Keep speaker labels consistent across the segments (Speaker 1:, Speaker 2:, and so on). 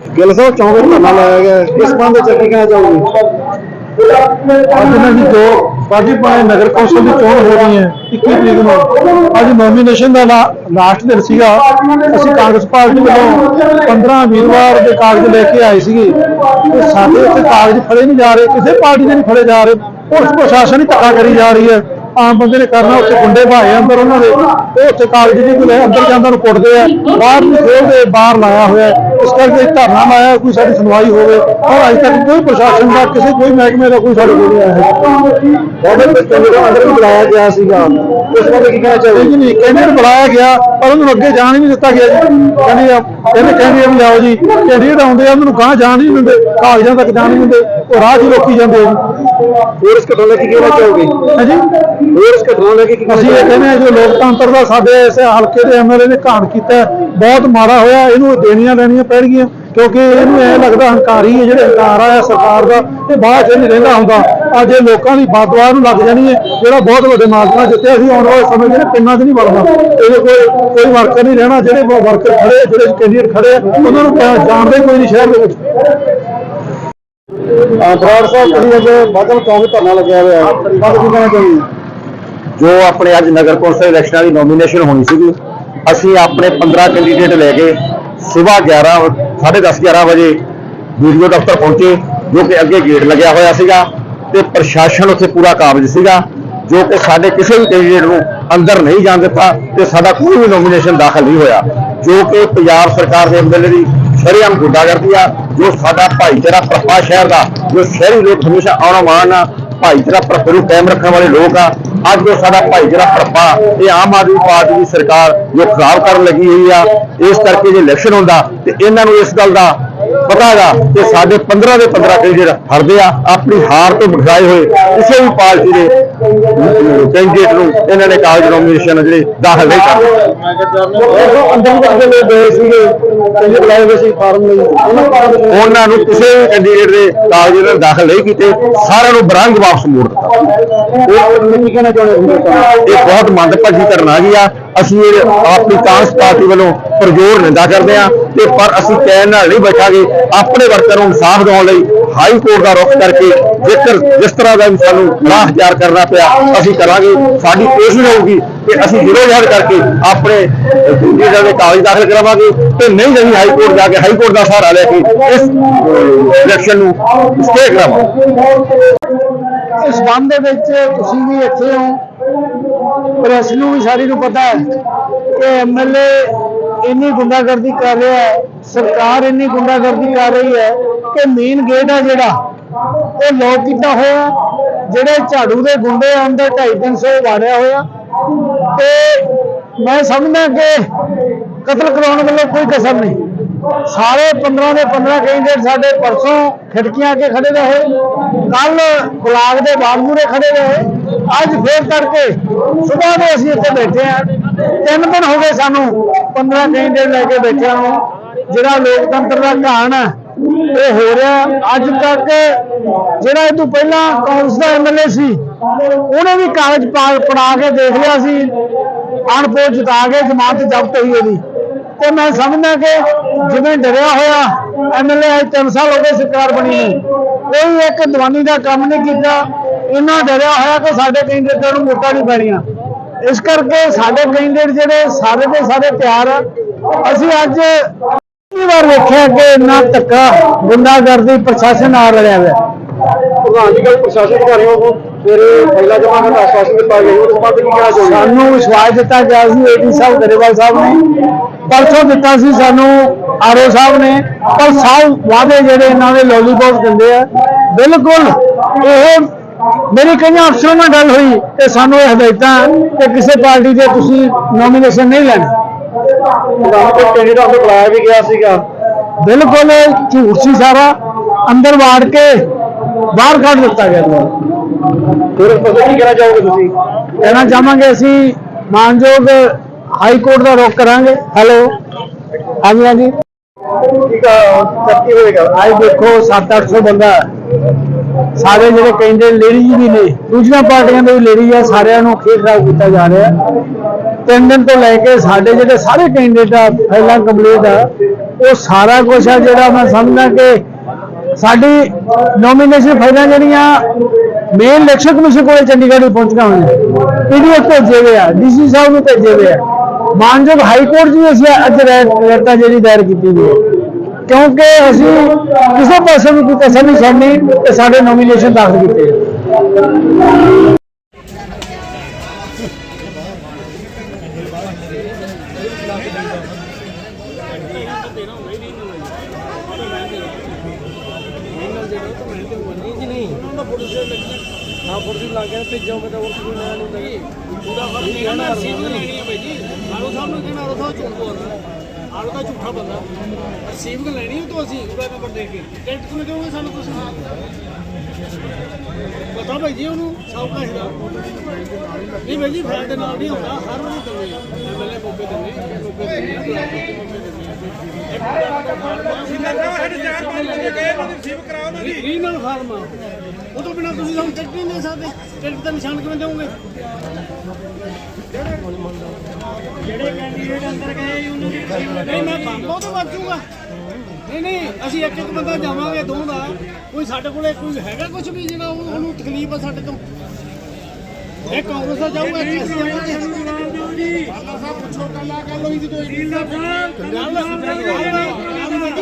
Speaker 1: ਗਿੱਲ ਸਾਹਿਬ, ਚੌਂਕ ਵਿੱਚ ਧਰਨਾ ਲਾਇਆ ਗਿਆ ਹੈ। ਇਸ ਸੰਬੰਧ ਵਿੱਚ ਕੀ ਕਹਿਣਾ ਚਾਹੋਗੇ
Speaker 2: ਅੱਜ ਇਹਨਾਂ ਦੀ ਦੋ, ਬਾਜੀ ਪਾਏ ਨਗਰ ਕੌਂਸਲ ਦੀ ਚੋਣ ਹੋ ਰਹੀ ਹੈ 21 ਤਰੀਕ ਨੂੰ। ਅੱਜ ਨੋਮੀਨੇਸ਼ਨ ਦਾ ਲਾਸਟ ਦਿਨ ਸੀਗਾ। ਅਸੀਂ ਕਾਂਗਰਸ ਪਾਰਟੀ ਵੱਲੋਂ 15 ਵੀਰਵਾਰ ਦੇ ਕਾਗਜ਼ ਲੈ ਕੇ ਆਏ ਸੀਗੇ। ਤੇ ਸਾਡੇ ਇੱਥੇ ਕਾਗਜ਼ ਫੜੇ ਨਹੀਂ ਜਾ ਰਹੇ, ਕਿਸੇ ਪਾਰਟੀ ਦੇ ਨਹੀਂ ਫੜੇ ਜਾ ਰਹੇ। ਪੁਲਿਸ ਪ੍ਰਸ਼ਾਸਨ ਹੀ ਧੱਕਾ ਕਰੀ ਜਾ ਰਹੀ ਹੈ। ਆਮ ਬੰਦੇ ਨੇ ਕਰਨਾ, ਉੱਥੇ ਗੁੰਡੇ ਭਾਏ ਅੰਦਰ ਉਹਨਾਂ ਦੇ। ਉਹ ਉੱਥੇ ਕਾਗਜ਼ ਦੀ ਕੋਈ ਅੰਦਰ ਜਾਂਦਾ ਨੂੰ ਕੁੱਟਦੇ ਆ। ਬਾਹਰ ਨੂੰ ਖੋਲਦੇ ਬਾਹਰ ਲਾਇਆ ਹੋਇਆ ਹੈ। ਇਸ ਕਰਕੇ ਧਰਨਾ ਲਾਇਆ ਕੋਈ ਸਾਡੀ ਸੁਣਵਾਈ ਹੋਵੇ। ਔਰ ਅਜੇ ਤੱਕ ਕੋਈ ਪ੍ਰਸ਼ਾਸਨ ਦਾ ਕਿਸੇ ਕੋਈ ਮਹਿਕਮੇ ਦਾ ਕੋਈ ਸਾਡੇ ਕੋਲ ਨਹੀਂ ਆਇਆ। ਹੈ
Speaker 1: ਉਹਦੇ ਵਿੱਚ ਕੈਂਡੀਡੇਟ ਅੰਦਰ ਵੀ ਬੁਲਾਇਆ ਗਿਆ ਸੀਗਾ। ਇਸ ਸੰਬੰਧ ਵਿੱਚ ਕੀ ਕਹਿਣਾ ਚਾਹੋਗੇ?
Speaker 2: ਜੀ ਨਹੀਂ ਕੈਂਡੀਡੇਟ ਬੁਲਾਇਆ ਗਿਆ ਪਰ ਉਹਨੂੰ ਅੱਗੇ ਜਾਣ ਹੀ ਨਹੀਂ ਦਿੱਤਾ ਗਿਆ ਜੀ। ਕਹਿੰਦੇ ਕਹਿੰਦੇ ਕੈਂਡੀਡੇਟ ਲਿਆਓ ਜੀ। ਕੈਂਡੀਡੇਟ ਆਉਂਦੇ ਆ ਉਹਨੂੰ ਗਾਂ ਜਾਣ ਨਹੀਂ ਦਿੰਦੇ ਕਾਗਜ਼ਾਂ ਤੱਕ ਜਾਣ ਨਹੀਂ ਦਿੰਦੇ। ਉਹ ਰਾਹ 'ਚ ਹੀ ਰੋਕੀ ਜਾਂਦੇ ਆ ਜੀ।
Speaker 1: ਹੋਰ ਇਸ ਘਟਨਾ ਲੈ ਕੇ ਕੀ ਕਹਿਣਾ ਚਾਹੋਗੇ?
Speaker 2: ਹਾਂਜੀ।
Speaker 1: ਹੋਰ ਇਸ ਘਟਨਾ ਲੈ ਕੇ ਕੀ ਕਹਿਣਾ
Speaker 2: ਅਸੀਂ ਇਹ ਕਹਿੰਦੇ ਹਾਂ ਜੋ ਲੋਕਤੰਤਰ ਦਾ ਸਾਡੇ ਇਸ ਹਲਕੇ ਦੇ ਐਮਐਲਏ ਨੇ ਘਾਣ ਕੀਤਾ ਹੈ, ਬਹੁਤ ਮਾੜਾ ਹੋਇਆ ਇਹਨੂੰ ਦੇਣੀਆਂ ਲੈਣੀਆਂ ਪੈਣਗੀਆਂ ਕਿਉਂਕਿ ਇਹਨੂੰ ਐ ਲੱਗਦਾ ਹੰਕਾਰੀ ਹੈ ਜਿਹੜੇ ਹੰਕਾਰ ਆ ਸਰਕਾਰ ਦਾ ਇਹ ਬਾਅਦ ਚ ਨਹੀਂ ਰਹਿੰਦਾ ਹੁੰਦਾ। ਅੱਜ ਇਹ ਲੋਕਾਂ ਦੀ ਬਾਦਵਾਰ ਨੂੰ ਲੱਗ ਜਾਣੀ ਹੈ ਜਿਹੜਾ ਬਹੁਤ ਵੱਡੇ ਮਾਰਕਾ ਜਿੱਤੇ ਅਸੀਂ ਆਉਣ ਵਾਲੇ ਸਮੇਂ ਜਿਹੜੇ ਪਿੰਡਾਂ 'ਚ ਨਹੀਂ ਵੜਨਾ। ਇਹਦੇ ਕੋਈ ਕੋਈ ਵਰਕਰ ਨਹੀਂ ਰਹਿਣਾ ਜਿਹੜੇ ਵਰਕਰ ਖੜੇ ਆ, ਜਿਹੜੇ ਕੈਂਡੀਡੇਟ ਖੜੇ ਆ, ਉਹਨਾਂ ਨੂੰ ਜਾਣਦੇ ਕੋਈ ਨਹੀਂ ਸ਼ਹਿਰ ਦੇ ਵਿੱਚ।
Speaker 1: ਬਰਾੜ ਸਾਹਿਬ ਤੁਸੀਂ ਅੱਜ ਬਾਦਲ ਚੌਂਕ ਵਿੱਚ ਧਰਨਾ ਲੱਗਿਆ ਹੋਇਆ ਹੈ। ਬਾਦ ਕੀ ਕਹਿਣਾ ਚਾਹੋਗੇ
Speaker 3: ਜੋ ਆਪਣੇ ਅੱਜ ਨਗਰ ਕੌਂਸਲ ਇਲੈਕਸ਼ਨਾਂ ਦੀ ਨੋਮੀਨੇਸ਼ਨ ਹੋਣੀ ਸੀਗੀ ਅਸੀਂ ਆਪਣੇ 15 ਕੈਂਡੀਡੇਟ ਲੈ ਕੇ ਸਵੇਰ 11 10:30 11 ਵਜੇ ਵੀਡੀਓ ਦਫ਼ਤਰ ਪਹੁੰਚੇ ਜੋ ਕਿ ਅੱਗੇ ਗੇਟ ਲੱਗਿਆ ਹੋਇਆ ਸੀਗਾ ਤੇ ਪ੍ਰਸ਼ਾਸਨ ਉੱਥੇ ਪੂਰਾ ਕਾਬਜ ਸੀਗਾ ਜੋ ਕਿ ਸਾਡੇ ਕਿਸੇ ਵੀ ਕੈਂਡੀਡੇਟ ਨੂੰ ਅੰਦਰ ਨਹੀਂ ਜਾਣ ਦਿੱਤਾ ਤੇ ਸਾਡਾ ਕੋਈ ਵੀ ਨੋਮੀਨੇਸ਼ਨ ਦਾਖਲ ਨਹੀਂ ਹੋਇਆ ਜੋ ਕਿ ਪੰਜਾਬ ਸਰਕਾਰ ਦੇ ਐਮਐਲਏ ਦੀ ਸ਼ਰੇਆਮ ਗੁੰਡਾਗਰਦੀ ਆ, ਜੋ ਸਾਡਾ ਭਾਈਚਾਰਾ ਪ੍ਰਪਾ ਸ਼ਹਿਰ ਦਾ, ਜੋ ਸ਼ਹਿਰੀ ਲੋਕ ਹਮੇਸ਼ਾ ਆਉਣਾ ਮਾਣਨਾ ਭਾਈਚਾਰਾ ਪ੍ਰਪਾ ਨੂੰ ਕਾਇਮ ਰੱਖਣ ਵਾਲੇ ਲੋਕ ਆ, ਅੱਜ ਜੋ ਸਾਡਾ ਭਾਈਚਾਰਾ ਪ੍ਰਪਾ ਇਹ ਆਮ ਆਦਮੀ ਪਾਰਟੀ ਦੀ ਸਰਕਾਰ ਜੋ ਖਰਾਬ ਕਰਨ ਲੱਗੀ ਹੋਈ ਆ, ਇਸ ਕਰਕੇ ਜੇ ਇਲੈਕਸ਼ਨ ਹੁੰਦਾ, ਤੇ ਇਹਨਾਂ ਨੂੰ ਇਸ ਗੱਲ ਦਾ ਪਤਾ ਹੈਗਾ ਕਿ ਸਾਡੇ 15 ਦੇ 15 ਕੈਂਡੀਡੇਟ ਹਰਦੇ ਆ, ਆਪਣੀ ਹਾਰ ਤੋਂ ਬਖਾਏ ਹੋਏ ਕਿਸੇ ਵੀ ਪਾਰਟੀ ਦੇ ਕੈਂਡੀਡੇਟ ਨੂੰ ਇਹਨਾਂ ਨੇ ਕਾਗਜ਼ ਨੋਮੀਨੇਸ਼ਨ ਜਿਹੜੇ ਦਾਖਲ ਨਹੀਂ ਕਰਦੇ
Speaker 1: ਅੰਦਰ ਕਰਦੇ ਲੋਕ ਗਏ ਸੀਗੇ। ਕੈਂਡੀਡੇਟ ਬੁਲਾਏ ਹੋਏ ਸੀ ਫਾਰਮ ਲਈ। ਉਹਨਾਂ
Speaker 3: ਨੂੰ ਕਿਸੇ ਵੀ ਕੈਂਡੀਡੇਟ ਦੇ ਇਹਨਾਂ ਨੇ ਦਾਖਲ ਨਹੀਂ ਕੀਤੇ। ਸਾਰਿਆਂ ਨੂੰ ਬਰੰਗ ਵਾਪਸ ਮੋੜ ਦਿੱਤਾ। ਇਹ ਬਹੁਤ ਮੰਦਭਾਗੀ ਘਟਨਾ ਹੈਗੀ ਆ। ਅਸੀਂ ਇਹ ਆਪਣੀ ਕਾਂਗਰਸ ਪਾਰਟੀ ਵੱਲੋਂ ਪ੍ਰਜੋਰ ਨਿੰਦਾ ਕਰਦੇ ਆ। ਤੇ ਪਰ ਅਸੀਂ ਚੈਨ ਨਾਲ ਨਹੀਂ ਬੈਠਾਂਗੇ। ਆਪਣੇ ਵਰਕਰ ਨੂੰ ਇਨਸਾਫ ਦਿਵਾਉਣ ਲਈ ਹਾਈ ਕੋਰਟ ਦਾ ਰੁਖ ਕਰਕੇ ਜੇਕਰ ਜਿਸ ਤਰ੍ਹਾਂ ਦਾ ਵੀ ਸਾਨੂੰ ਰਾਹ ਤਿਆਰ ਕਰਨਾ ਪਿਆ, ਅਸੀਂ ਕਰਾਂਗੇ। ਸਾਡੀ ਕੋਸ਼ਿਸ਼ ਹੋਊਗੀ ਕਿ ਅਸੀਂ ਵਿਰੋਧ ਕਰਕੇ ਆਪਣੇ ਜਿਹੜਾ ਦੇ ਕਾਗਜ਼ ਦਾਖਲ ਕਰਾਵਾਂਗੇ ਤੇ ਨਹੀਂ ਨਹੀਂ ਹਾਈ ਕੋਰਟ ਜਾ ਕੇ ਹਾਈ ਕੋਰਟ ਦਾ ਸਹਾਰਾ ਲੈ ਕੇ ਇਸ ਇਲੈਕਸ਼ਨ ਨੂੰ ਸਟੇ ਕਰਾਵਾਂਗੇ।
Speaker 2: ਇਸ ਸੰਬੰਧ ਦੇ ਵਿੱਚ ਤੁਸੀਂ ਵੀ ਇੱਥੇ ਹੋ। ਪ੍ਰੈਸ ਨੂੰ ਵੀ ਸਾਰੀ ਨੂੰ ਪਤਾ ਹੈ ਕਿ ਐਮਐਲਏ ਇੰਨੀ ਗੁੰਡਾਗਰਦੀ ਕਰ ਰਿਹਾ ਹੈ ਸਰਕਾਰ ਇੰਨੀ ਗੁੰਡਾਗਰਦੀ ਕਰ ਰਹੀ ਹੈ ਕਿ ਮੇਨ ਗੇਟ ਆ ਜਿਹੜਾ ਉਹ ਲੋਕ ਕੀਤਾ ਹੋਇਆ ਜਿਹੜੇ ਝਾੜੂ ਦੇ ਗੁੰਡੇ ਆ, ਅੰਦਰ 250 ਵਾੜਿਆ ਹੋਇਆ। ਤੇ ਮੈਂ ਸਮਝਦਾ ਕਿ ਕਤਲ ਕਰਾਉਣ ਵੱਲੋਂ ਕੋਈ ਕਸਰ ਨਹੀਂ। ਸਾਰੇ 15 ਦੇ 15 ਕੈਂਡੀਡੇਟ ਸਾਡੇ ਪਰਸੋਂ ਖਿੜਕੀਆਂ ਕੇ ਖੜੇ ਰਹੇ ਕੱਲ ਬਲਾਕ ਦੇ ਬਾਗ ਮੂਹਰੇ ਖੜੇ ਰਹੇ ਅੱਜ ਫੇਰ ਕਰਕੇ ਸਵੇਰ ਦੇ ਅਸੀਂ ਇੱਥੇ ਬੈਠੇ ਆ ਤਿੰਨ ਦਿਨ ਹੋ ਗਏ ਸਾਨੂੰ 15 ਕੈਂਡੀਡੇਟ ਲੈ ਕੇ ਬੈਠਿਆਂ ਨੂੰ। ਜਿਹੜਾ ਲੋਕਤੰਤਰ ਦਾ ਘਾਣ ਹੈ, ਇਹ ਹੋ ਰਿਹਾ। ਅੱਜ ਤੱਕ ਜਿਹੜਾ ਇਹ ਤੋਂ ਪਹਿਲਾਂ ਕਾਂਗਰਸ ਦਾ ਐਮਐਲਏ ਸੀ, ਉਹਨੇ ਵੀ ਕਾਗਜ਼ ਪਾ- ਪੜਾ ਕੇ ਦੇਖ ਲਿਆ ਸੀ। ਅਣਪੋਚ ਜਿਤਾ ਕੇ ਜਮਾਤ ਜ਼ਬਤ ਹੋਈ ਉਹਦੀ। ਤੇ ਮੈਂ ਸਮਝਦਾ ਕਿ ਜਿਵੇਂ ਡਰਿਆ ਹੋਇਆ ਐਮਐਲਏ ਅੱਜ 3 ਸਾਲ ਹੋ ਗਏ ਸਰਕਾਰ ਬਣੀ ਨੂੰ। ਕੋਈ ਇੱਕ ਦੀਵਾਨੀ ਦਾ ਕੰਮ ਨਹੀਂ ਕੀਤਾ। ਇਹਨਾਂ ਡਰਿਆ ਹੋਇਆ ਕਿ ਸਾਡੇ ਕੈਂਡੀਡੇਟਾਂ ਨੂੰ ਵੋਟਾਂ ਨਹੀਂ ਪੈਣੀਆਂ। ਇਸ ਕਰਕੇ ਸਾਡੇ ਕੈਂਡੀਡੇਟ ਜਿਹੜੇ ਸਾਰੇ ਦੇ ਸਾਰੇ ਤਿਆਰ ਆ। ਅਸੀਂ ਅੱਜ ਪਹਿਲੀ ਵਾਰ ਵੇਖਿਆ ਕਿ ਇੰਨਾ ਧੱਕਾ ਗੁੰਡਾਗਰਦੀ ਪ੍ਰਸ਼ਾਸਨ ਨਾਲ ਰਲਿਆ ਹੋਇਆ।
Speaker 1: ਪ੍ਰਧਾਨ ਜੀ ਕੱਲ ਪ੍ਰਸ਼ਾਸਨ ਅਧਿਕਾਰੀਆਂ ਵੱਲੋਂ ਸਵੇਰੇ ਪਹਿਲਾ ਜਮਾ ਕਰਨ ਦਾ ਆਸ਼ਵਾਸਨ ਦਿੱਤਾ ਗਿਆ ਉਹਦੇ ਸੰਬੰਧ ਵਿੱਚ ਕੀ ਕਹਿਣਾ ਚਾਹੋਗੇ
Speaker 2: ਸਾਨੂੰ ਵਿਸ਼ਵਾਸ ਦਿੱਤਾ ਗਿਆ ਸੀ ਏਡੀ ਸਾਹਿਬ ਗਰੇਵਾਲ ਸਾਹਿਬ ਨੇ। ਪਰਸੋਂ ਦਿੱਤਾ ਸੀ ਸਾਨੂੰ ਆਰਓ ਸਾਹਿਬ ਨੇ। ਪਰ ਸਭ ਵਾਅਦੇ ਜਿਹੜੇ ਇਹਨਾਂ ਦੇ ਲੋਲੀਪੌਪ ਦਿੰਦੇ ਆ। ਬਿਲਕੁਲ ਇਹ ਮੇਰੀ ਕਈਆਂ ਅਫਸਰਾਂ ਨਾਲ ਗੱਲ ਹੋਈ ਤੇ ਸਾਨੂੰ ਇਹ ਹਦਾਇਤਾਂ ਕਿ ਕਿਸੇ ਪਾਰਟੀ ਦੇ ਤੁਸੀਂ ਨੋਮੀਨੇਸ਼ਨ ਨਹੀਂ ਲੈਣੀ।
Speaker 1: ਪ੍ਰਧਾਨ ਕੋਈ ਕੈਂਡੀਡੇਟ ਅੰਦਰ ਬੁਲਾਇਆ ਵੀ ਗਿਆ ਸੀਗਾ?
Speaker 2: ਬਿਲਕੁਲ ਝੂਠ ਸੀ ਸਾਰਾ। ਅੰਦਰ ਵਾੜ ਕੇ ਬਾਹਰ ਕੱਢ ਦਿੱਤਾ ਗਿਆ ਦੁਬਾਰਾ
Speaker 1: ਫਿਰ ਇਸ ਪਾਸੇ ਕੀ ਕਹਿਣਾ ਚਾਹੋਗੇ ਤੁਸੀਂ?
Speaker 2: ਕਹਿਣਾ ਚਾਹਾਂਗੇ ਅਸੀਂ ਮਾਨਯੋਗ ਹਾਈ ਕੋਰਟ ਦਾ ਰੋਕ ਕਰਾਂਗੇ। ਹੈਲੋ। ਹਾਂਜੀ ਹਾਂਜੀ।
Speaker 1: ਠੀਕ ਆ ਸੱਚੀ ਹੋਏਗਾ
Speaker 2: ਅੱਜ ਦੇਖੋ 7-800 ਬੰਦਾ। ਸਾਰੇ ਜਿਹੜੇ ਕੈਂਡੀਡੇਟ ਲੇਡੀਜ਼ ਵੀ ਨੇ, ਦੂਜੀਆਂ ਪਾਰਟੀਆਂ ਦੇ ਵੀ ਲੇਡੀਜ਼ ਆ, ਸਾਰਿਆਂ ਨੂੰ ਖੇਡ ਖਰਾਬ ਕੀਤਾ ਜਾ ਰਿਹਾ ਤਿੰਨ ਦਿਨ ਤੋਂ ਲੈ ਕੇ ਸਾਡੇ ਜਿਹੜੇ ਸਾਰੇ ਕੈਂਡੀਡੇਟ ਆ ਫਾਈਲਾਂ ਕੰਪਲੀਟ ਆ, ਉਹ ਸਾਰਾ ਕੁਝ ਆ ਜਿਹੜਾ ਮੈਂ ਸਮਝਦਾ ਕਿ ਸਾਡੀ ਨੋਮੀਨੇਸ਼ਨ ਫਾਈਲਾਂ ਜਿਹੜੀਆਂ ਮੇਨ ਇਲੈਕਸ਼ਨ ਕਮਿਸ਼ਨ ਕੋਲ ਚੰਡੀਗੜ੍ਹ ਵਿੱਚ ਪਹੁੰਚੀਆਂ ਹੋਈਆਂ। ਪੀਡੀਐਫ ਭੇਜੇ ਹੋਏ ਆ ਡੀਸੀ ਸਾਹਿਬ ਨੂੰ ਭੇਜੇ ਹੋਏ ਆ। ਮਾਨਯੋਗ ਹਾਈ ਕੋਰਟ 'ਚ ਵੀ ਅਸੀਂ ਅੱਜ ਰੈਟਾ ਜਿਹੜੀ ਦਾਇਰ ਕੀਤੀ ਹੋਈ ਹੈ ਕਿਉਂਕਿ ਅਸੀਂ ਕਿਸੇ ਪਾਸੇ ਵੀ ਕੋਈ ਕਸਰ ਨਹੀਂ ਛੱਡਣੀ ਤੇ ਸਾਡੇ ਨੋਮੀਨੇਸ਼ਨ ਦਾਖਲ ਕੀਤੇ
Speaker 4: ਹਾਂ ਫੁਰਸੀ ਲੱਗ ਗਿਆ ਭੇਜੋ ਤਾਂ ਉਸ ਨੂੰ ਨਾ ਨਹੀਂ ਲੱਗੀ ਉਹਦਾ ਫ਼ਰਕ ਨਹੀਂ ਨਾ ਸੀਟ ਲੈਣੀ ਹੈ ਭਾਈ ਜੀ। ਆਲੋ ਸਾਹਿਬ ਨੂੰ ਕਿਹਾ ਆਲੋ ਸਾਹਿਬ ਝੂਠ ਬੋਲਦਾ ਆਲੋ ਦਾ ਝੂਠਾ ਬੰਦਾ। ਸੀਟ ਲੈਣੀ ਹੈ ਤਾਂ ਅਸੀਂ ਉਹਦਾ ਨੰਬਰ ਦੇ ਕੇ। ਟਿਕਟ ਕਿਉਂ ਦਿਓਗੇ ਸਾਨੂੰ ਤੁਸੀਂ ਪਤਾ ਭਾਈ ਜੀ ਉਹਨੂੰ ਸਭ ਕੁਝ ਦਾ। ਨਹੀਂ ਭਾਈ ਜੀ ਫੈਲ ਦੇ ਨਾਲ ਨਹੀਂ ਹੁੰਦਾ ਹਰ ਵਾਰ ਦਿੰਦੇ ਐਮਐਲਏ ਮੌਕੇ ਦਿੰਦੇ ਮੌਕੇ ਦਿੰਦੇ ਰੀਨਲ ਫਾਰਮ ਉਹ ਤੋਂ ਬਿਨਾ ਤੁਸੀਂ ਸਾਨੂੰ ਟਿਕਟ ਨਹੀਂ ਦੇ ਸਕਦੇ। ਟਿਕਟ ਦਾ ਨਿਸ਼ਾਨ ਕਿਵੇਂ ਦੇਵੋਗੇ ਜਿਹੜੇ ਕੈਂਡੀਡੇਟ ਅੰਦਰ ਗਏ ਉਹਨਾਂ ਦੀ ਨਹੀਂ ਮੈਂ ਬੰਬੋ ਤੋਂ ਬਚੂਗਾ ਨਹੀਂ ਨਹੀਂ ਅਸੀਂ ਇੱਕ ਇੱਕ ਬੰਦਾ ਜਾਵਾਂਗੇ ਦੋ ਦਾ। ਕੋਈ ਸਾਡੇ ਕੋਲੇ ਕੋਈ ਹੈਗਾ ਕੁਝ ਵੀ ਜਿਹੜਾ ਉਹ- ਉਹਨੂੰ ਤਕਲੀਫ ਆ ਸਾਡੇ ਤੋਂ? ਇਹ ਕਾਂਗਰਸ ਦਾ ਜਾਊਗਾ ਕਿ ਅਸੀਂ ਜਾਵਾਂਗੇ। ਅੱਲਾ ਸਾਹਿਬ ਪੁੱਛੋ ਕੱਲਾ ਸੀ ਕੋਈ ਰੀਲਾ ਸਾਹਿਬ ਗੱਲ ਗੱਲ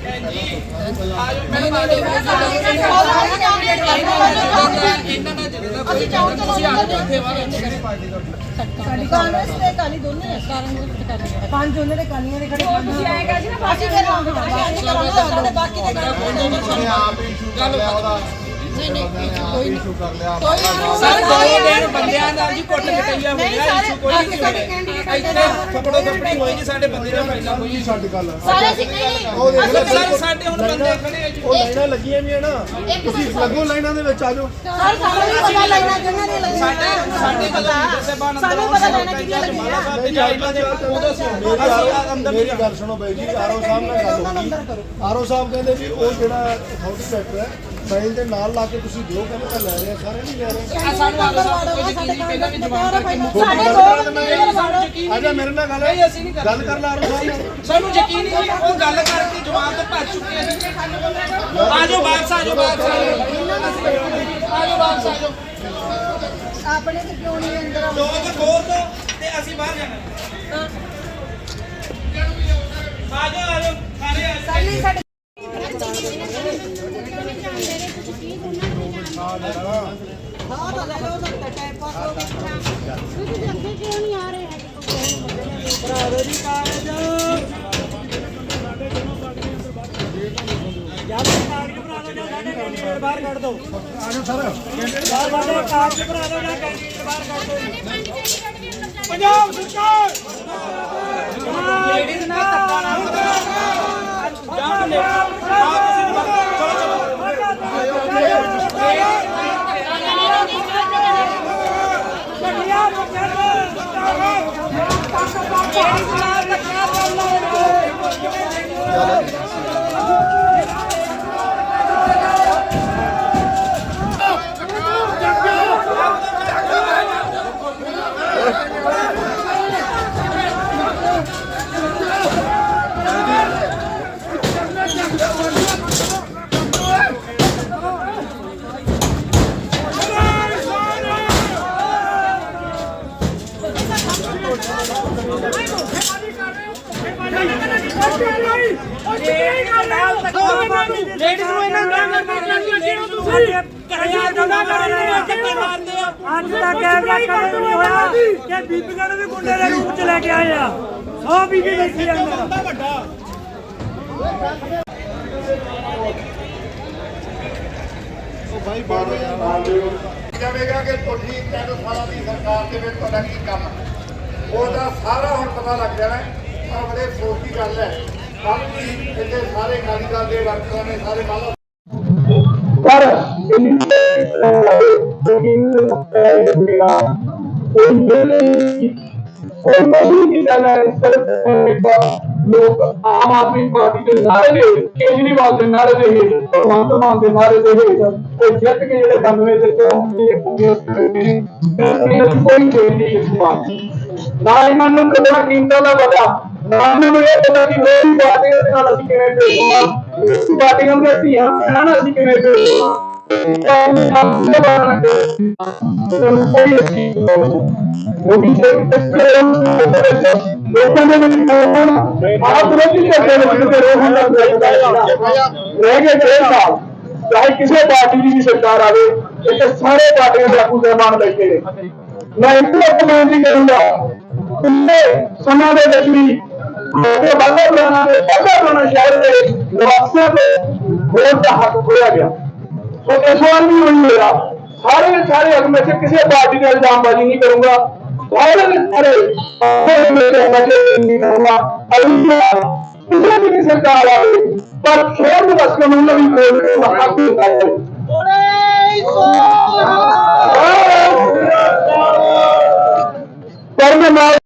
Speaker 5: ਤਹਿਸੀਲਦਾਰ
Speaker 6: ਕਾਂਗਰਸ ਤੇ ਅਕਾਲੀ ਦੋਨੇ ਆ ਪੰਜ ਉਹਨਾਂ ਦੇ ਕਾਲੀਆਂ ਦੇ ਖੜੇ ਤੁਸੀਂ ਆਏ ਕਹਾਂ ਨਾ ਬਾਕੀ ਫਿਰ ਸਾਡੇ ਬਾਕੀ ਦੇ ਨਹੀਂ ਨਹੀਂ ਕੋਈ ਇਸ਼ੂ ਕਰ ਲਿਆ
Speaker 7: ਸਰ ਦੋ ਦਿਨ ਬੰਦਿਆਂ ਨਾਲ ਜੀ ਕੁੱਟ ਕਟਈਆ ਹੋਇਆ ਇਸ਼ੂ ਕੋਈ ਨਹੀਂ ਹੋਇਆ ਇੱਥੇ ਥਪੜੋ ਥਪੜੀ ਹੋਈ ਜੀ ਸਾਡੇ ਬੰਦੇ ਨਾਲ ਫਾਈਲਾਂ ਹੋਈ
Speaker 6: ਸਾਰੇ ਸੀ ਨਹੀਂ
Speaker 7: ਸਰ ਸਾਡੇ ਹੁਣ ਬੰਦੇ ਖੜੇ ਆ ਜੀ
Speaker 1: ਉਹ ਲਾਈਨਾਂ ਲੱਗੀਆਂ ਵੀ ਹੈ ਨਾ
Speaker 6: ਇੱਕ
Speaker 1: ਤੁਸੀਂ ਲੱਗੋ ਲਾਈਨਾਂ ਦੇ ਵਿੱਚ ਆ ਜਾਓ
Speaker 6: ਸਰ ਸਾਨੂੰ ਵੀ ਪਤਾ ਲੱਗਣਾ ਜਿੰਨਾਂ ਦੇ ਲੱਗਣਾ
Speaker 7: ਸਾਡੇ ਸਾਡੇ ਅੰਦਰ
Speaker 6: ਸਾਨੂੰ ਪਤਾ ਲੱਗਣਾ ਕਿਹਦੀਆਂ ਲੱਗੀਆਂ
Speaker 7: ਸਾਹਿਬ ਦੇ ਜਾਇਲਾ ਦੇ ਉਦੋਂ ਸੀ ਅਸੀਂ
Speaker 1: ਮੇਰੀ ਗੱਲ ਸੁਣੋ ਬਾਈ ਜੀ ਆਰਓ ਸਾਹਿਬ ਨਾਲ ਗੱਲ ਹੋ ਗਈ ਆਰਓ ਸਾਹਿਬ ਕਹਿੰਦੇ ਵੀ ਉਹ ਜਿਹੜਾ ਅਥਾਰਟੀ ਸੈਕਟਰ ਹੈ ਫਾਈਲ ਦੇ ਨਾਲ ਲਾ ਕੇ ਤੁਸੀਂ ਦਿਓ ਕਹਿੰਦੇ ਤਾਂ ਲੈ ਰਹੇ ਆ, ਸਾਰੇ ਨਹੀਂ ਲੈ ਰਹੇ।
Speaker 7: ਆ ਸਾਨੂੰ ਆਲੋ ਸਾਹਿਬ ਕੋਈ ਯਕੀਨ ਨਹੀਂ ਪਹਿਲਾਂ ਵੀ ਜਵਾਬ ਕਰਕੇ ਮੁੱਕ
Speaker 6: ਸਾਡੇ ਦੋ ਬੰਦੇ ਜਿਹੜੇ ਵਾੜੋ
Speaker 1: ਆ ਜਾ ਮੇਰੇ ਨਾਲ ਗੱਲ
Speaker 7: ਨਹੀਂ ਅਸੀਂ ਨਹੀਂ ਕਰਦੇ
Speaker 1: ਗੱਲ ਕਰ ਲਾ ਸਾਹਿਬ ਨਾਲ
Speaker 7: ਸਾਨੂੰ ਯਕੀਨ ਨਹੀਂ ਉਹ ਗੱਲ ਕਰਕੇ ਜਵਾਬ ਤੋਂ ਭੱਜ ਚੁੱਕੇ ਆ। ਜੀ ਆ ਜਾਓ ਵਾਪਸ ਆ ਜਾਓ ਵਾਪਸ ਆ ਜਾਓ। ਆ ਜਾਓ ਵਾਪਸ ਆ ਜਾਓ।
Speaker 6: ਆਪਣੇ ਤੇ ਕਿਉਂ ਨਹੀਂ ਅੰਦਰ ਆਉਂਦੇ?
Speaker 7: ਲੋਕ ਖੋਲ ਦੋ ਤੇ ਅਸੀਂ ਬਾਹਰ ਜਾਣਾ। ਆ ਜਾਓ ਆ ਜਾਓ ਸਾਰੇ ਆ ਜਾਓ।
Speaker 6: ਪਹਿਲੀ ਸਾਡੇ
Speaker 4: ਬਾਹਰ ਕੱਢ ਦੋ ਆਜੋ ਸਰ ਸਾਡੇ ਕਾਗਜ਼ ਭਰਾ ਦਿਓ ਜਾਂ ਕੈਂਡੀਡੇਟ ਬਾਹਰ ਕੱਢ ਦਿਓ ਪੰਜਾਬ ਸਰਕਾਰ
Speaker 7: ਲੇਡੀਜ਼ ਨਾਲ ਧੱਕਾ ਨਾ ਕਰੋ ਜਾਂ ਲੈ ਚਲੋ ਚਲੋ
Speaker 5: পাশে পাশে ਅੱਜ ਦਾ ਕੈਮਰਾ ਕਦੇ ਨਹੀਂ ਹੋਇਆ ਕਿ ਬੀਬੀਆਂ ਨੂੰ ਵੀ ਗੁੰਡੇ ਦੇ ਰੂਪ ਚ ਲੈ ਕੇ ਆਏ ਆ। ਸੌ ਬੀਬੀ ਬੈਠੀ ਆ ਅੰਦਰ
Speaker 1: ਭਾਈ ਬਾਹਰ
Speaker 8: ਜਾਵੇਗਾ ਕਿ ਤੁਹਾਡੀ ਤਿੰਨ ਸਾਲਾਂ ਦੀ ਸਰਕਾਰ ਦੇ ਵਿੱਚ ਤੁਹਾਡਾ ਕੀ ਕੰਮ ਹੈ। ਉਹਦਾ ਸਾਰਾ ਹੁਣ ਪਤਾ ਲੱਗ ਜਾਣਾ ਹੈ। ਪਰ ਬੜੇ ਅਫਸੋਸ ਦੀ ਗੱਲ ਹੈ। ਕੱਲ ਵੀ ਇੱਥੇ ਸਾਰੇ ਅਕਾਲੀ ਦਲ ਦੇ ਵਰਕਰਾਂ ਨੇ ਸਾਰੇ ਮਾਲਾ
Speaker 2: ਪਰ
Speaker 9: ਲੋਕ ਆਮ ਆਦਮੀ ਪਾਰਟੀ ਦੇ ਨਾਰੇ ਦੇ ਕੇਜਰੀਵਾਲ ਦੇ ਨਾਰੇ ਦੇ ਭਗਵੰਤ ਮਾਨ ਦੇ ਨਾਰੇ ਦੇ ਉਹ ਜਿੱਤ ਕੇ ਜਿਹੜੇ 99 ਦੇ ਕੋਈ ਦੇ ਨਹੀਂ ਇਸ ਵਾਰ ਨਾ ਇਹਨਾਂ ਨੂੰ ਕਦਰਾਂ ਕੀਮਤਾਂ ਦਾ ਪਤਾ, ਨਾ ਇਹਨਾਂ ਇਹ ਪਤਾ ਕਿ ਮੇਰੀ ਪਾਰਟੀ ਦੇ ਨਾਲ ਅਸੀਂ ਕਿਵੇਂ ਪੇਸ਼ ਪਾਰਟੀਆਂ ਦੇ ਧੀਆਂ ਭੈਣਾਂ ਨਾਲ ਅਸੀਂ ਕਿਵੇਂ ਪੇਸ਼ ਲੋਕਾਂ ਦੇ ਵਿੱਚ ਆਪ ਵਿਰੋਧੀ ਕਰਦੇ ਨੇ ਕਿਤੇ ਰੋਹਨ ਦਾ ਰਹਿ ਗਏ ਡੇਢ ਸਾਲ ਚਾਹੇ ਕਿਸੇ ਪਾਰਟੀ ਦੀ ਵੀ ਸਰਕਾਰ ਆਵੇ ਇੱਥੇ ਸਾਰੇ ਪਾਰਟੀਆਂ ਦੇ ਆਗੂ ਸਹਿਬਾਨ ਬੈਠੇ ਨੇ ਮੈਂ ਇੱਕ ਕਮਾਂਡ ਨਹੀਂ ਕਰੂੰਗਾ ਉਹਨੇ ਸਮਾਂ ਦੇ ਵਿੱਚ ਵੀ ਉਹਦੇ ਬਾਬਾ ਬਣਾ ਦੇ ਬਾਬਾ ਬਣਾ ਸ਼ਹਿਰ ਦੇ ਨਿਵਾਸੀਆਂ ਦੇ ਵੋਟ ਦਾ ਹੱਕ ਖੋਇਆ ਗਿਆ ਸੋ ਇਸ ਵਾਰ ਵੀ ਉਹੀ ਮੇਰਾ ਸਾਰੇ ਸਾਰੇ ਹੱਕ ਵਿੱਚ ਕਿਸੇ ਪਾਰਟੀ ਦਾ ਇਲਜ਼ਾਮਬਾਜ਼ੀ ਨਹੀਂ ਕਰੂੰਗਾ ਸਾਰੇ ਦੇ ਸਾਰੇ ਹੋਰ ਮੇਰੇ ਹੱਕ ਨਹੀਂ ਕਰੂੰਗਾ ਅਲਮਾ ਕਿਸੇ ਵੀ ਨਹੀਂ ਸਰਕਾਰ ਆਵੇ ਪਰ ਸ਼ਹਿਰ ਨਿਵਾਸੀਆਂ ਨੂੰ ਵੀ ਵੋਟ ਦਾ ਹੱਕ ਹੁੰਦਾ ਹੈ
Speaker 10: ਬੋਲੇ ਸੋ ਪਰ ਮੈਂ